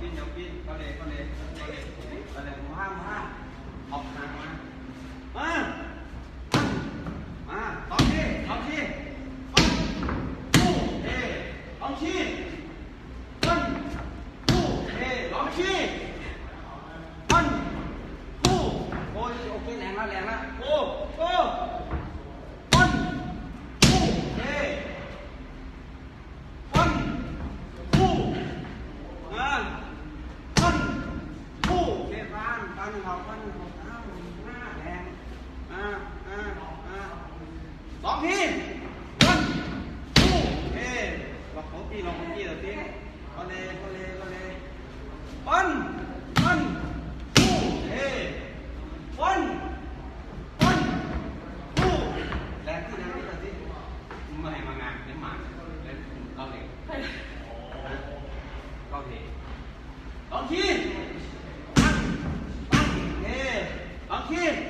กินเดียวกินเกาเลยเกาเลยเกาเลยเอาเลยห้ามห้ามออกทางมามามาสองทีสองทีปั้งสองทีปั้งตู้เฮ้สองทีปั้งตู้โอ้ยโอเคแรงแล้แรงล้โอ้โอ้ ก้อนหนึ่งหกก้อนหนึ่งหกาหนึ่งห้าแดงอ่าอ่าอ่าสองทีเงินสู้เอ๊ลองของพี่ลองของพี่เดี๋ยวพี่ก็เลยก็เลยก็เลยปั้นปั้นสู้เอ๊ปั้นปั้นสู้แรงที่ที่ตอนเมื่อไหร่มางานเล่นหมาเราเหล็กเราเหล็กลองที ตั้